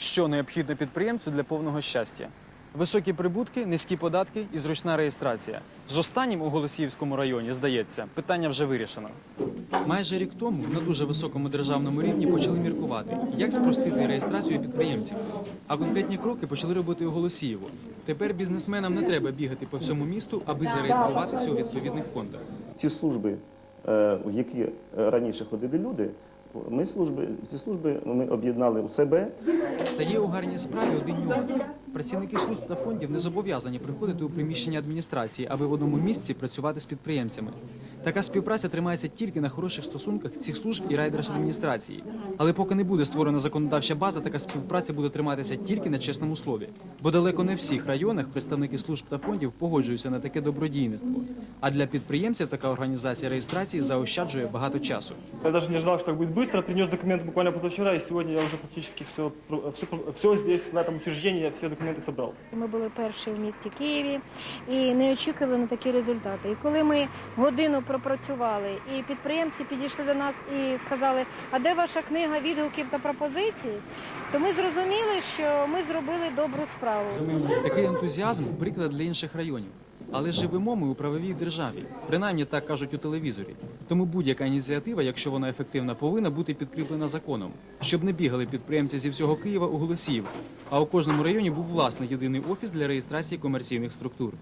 що необхідно підприємцю для повного щастя. Високі прибутки, низькі податки і зручна реєстрація. З останнім у Голосіївському районі, здається, питання вже вирішено. Майже рік тому на дуже високому державному рівні почали міркувати, як спростити реєстрацію підприємців. А конкретні кроки почали робити у Голосіїво. Тепер бізнесменам не треба бігати по всьому місту, аби зареєструватися у відповідних фондах. Ці служби, е, в які раніше ходили люди, ми служби, ці служби ми об'єднали у себе. Та є у гарній справі один нюанс. Працівники служб та фондів не зобов'язані приходити у приміщення адміністрації, аби в одному місці працювати з підприємцями. Така співпраця тримається тільки на хороших стосунках цих служб і райдержадміністрації. Але поки не буде створена законодавча база, така співпраця буде триматися тільки на чесному слові. Бо далеко не в всіх районах представники служб та фондів погоджуються на таке добродійництво. А для підприємців така організація реєстрації заощаджує багато часу. Я даже не ожидал, что так будет быстро. Принес документы буквально позавчера, и сегодня я уже практически все, все, все здесь, на этом учреждении, я все документы собрал. Ми були перші в місті Києві і не очікували на такі результати. І коли ми годину пропрацювали, і підприємці підійшли до нас і сказали, а де ваша книга відгуків та пропозицій, то ми зрозуміли, що ми зробили добру справу. Такий ентузіазм приклад для інших районів. Але живемо ми у правовій державі, принаймні так кажуть у телевізорі. Тому будь-яка ініціатива, якщо вона ефективна, повинна бути підкріплена законом, щоб не бігали підприємці зі всього Києва у Голосіїв, а у кожному районі був власний єдиний офіс для реєстрації комерційних структур.